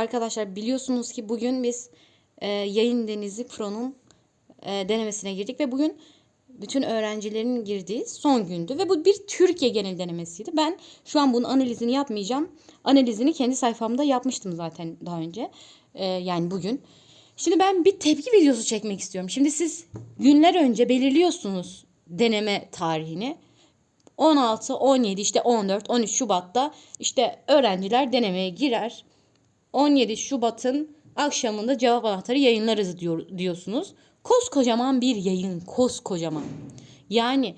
Arkadaşlar biliyorsunuz ki bugün biz e, Yayın Denizi Pro'nun e, denemesine girdik ve bugün bütün öğrencilerin girdiği son gündü ve bu bir Türkiye genel denemesiydi. Ben şu an bunun analizini yapmayacağım. Analizini kendi sayfamda yapmıştım zaten daha önce. E, yani bugün. Şimdi ben bir tepki videosu çekmek istiyorum. Şimdi siz günler önce belirliyorsunuz deneme tarihini. 16, 17, işte 14, 13 Şubat'ta işte öğrenciler denemeye girer. 17 Şubat'ın akşamında cevap anahtarı yayınlarız diyor, diyorsunuz. Koskocaman bir yayın, koskocaman. Yani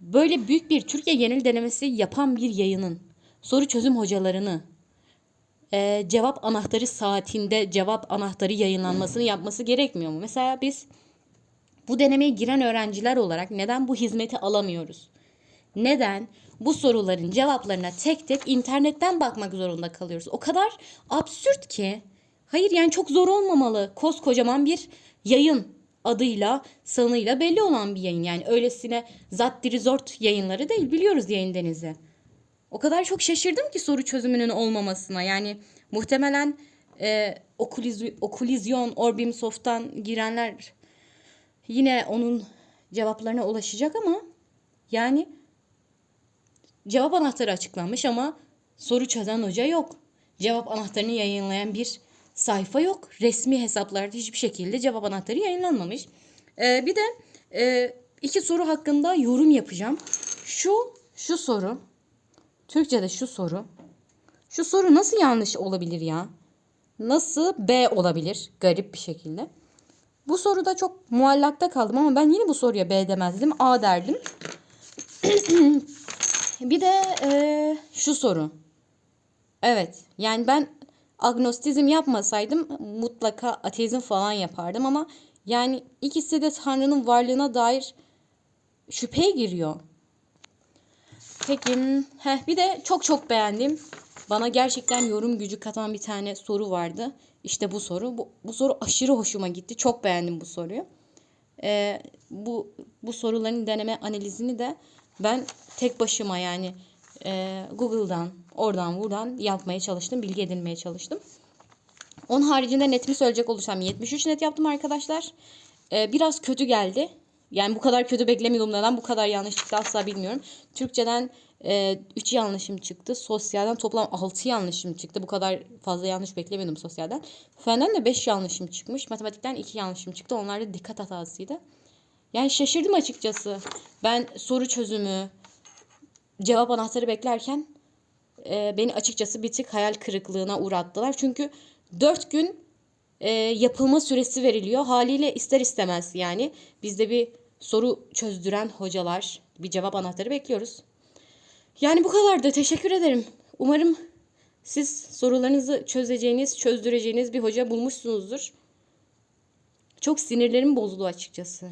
böyle büyük bir Türkiye genel denemesi yapan bir yayının soru çözüm hocalarını e, cevap anahtarı saatinde cevap anahtarı yayınlanmasını yapması gerekmiyor mu? Mesela biz bu denemeye giren öğrenciler olarak neden bu hizmeti alamıyoruz? Neden bu soruların cevaplarına tek tek internetten bakmak zorunda kalıyoruz? O kadar absürt ki. Hayır yani çok zor olmamalı. Koskocaman bir yayın adıyla, sanıyla belli olan bir yayın. Yani öylesine zattiri zort yayınları değil. Biliyoruz yayın denizi. O kadar çok şaşırdım ki soru çözümünün olmamasına. Yani muhtemelen e, okuliz- okulizyon, Orbim Soft'tan girenler yine onun cevaplarına ulaşacak ama yani cevap anahtarı açıklanmış ama soru çözen hoca yok. Cevap anahtarını yayınlayan bir sayfa yok. Resmi hesaplarda hiçbir şekilde cevap anahtarı yayınlanmamış. Ee, bir de e, iki soru hakkında yorum yapacağım. Şu şu soru. Türkçe'de şu soru. Şu soru nasıl yanlış olabilir ya? Nasıl B olabilir? Garip bir şekilde. Bu soruda çok muallakta kaldım ama ben yine bu soruya B demezdim. A derdim. Bir de e, şu soru. Evet yani ben agnostizm yapmasaydım mutlaka ateizm falan yapardım ama yani ikisi de Tanrı'nın varlığına dair şüpheye giriyor. Peki heh, bir de çok çok beğendim. Bana gerçekten yorum gücü katan bir tane soru vardı. İşte bu soru. Bu, bu soru aşırı hoşuma gitti. Çok beğendim bu soruyu. Ee, bu bu soruların deneme analizini de ben tek başıma yani e, Google'dan oradan buradan yapmaya çalıştım. Bilgi edinmeye çalıştım. Onun haricinde netimi söyleyecek olursam 73 net yaptım arkadaşlar. Ee, biraz kötü geldi. Yani bu kadar kötü beklemiyordum. Neden bu kadar yanlış çıktı asla bilmiyorum. Türkçeden e, 3 yanlışım çıktı. Sosyalden toplam 6 yanlışım çıktı. Bu kadar fazla yanlış beklemiyordum sosyalden. Fenden de 5 yanlışım çıkmış. Matematikten 2 yanlışım çıktı. Onlar da dikkat hatasıydı. Yani şaşırdım açıkçası. Ben soru çözümü, cevap anahtarı beklerken e, beni açıkçası bir tık hayal kırıklığına uğrattılar. Çünkü 4 gün e, yapılma süresi veriliyor. Haliyle ister istemez yani biz de bir soru çözdüren hocalar, bir cevap anahtarı bekliyoruz. Yani bu kadar da teşekkür ederim. Umarım siz sorularınızı çözeceğiniz, çözdüreceğiniz bir hoca bulmuşsunuzdur. Çok sinirlerim bozuldu açıkçası.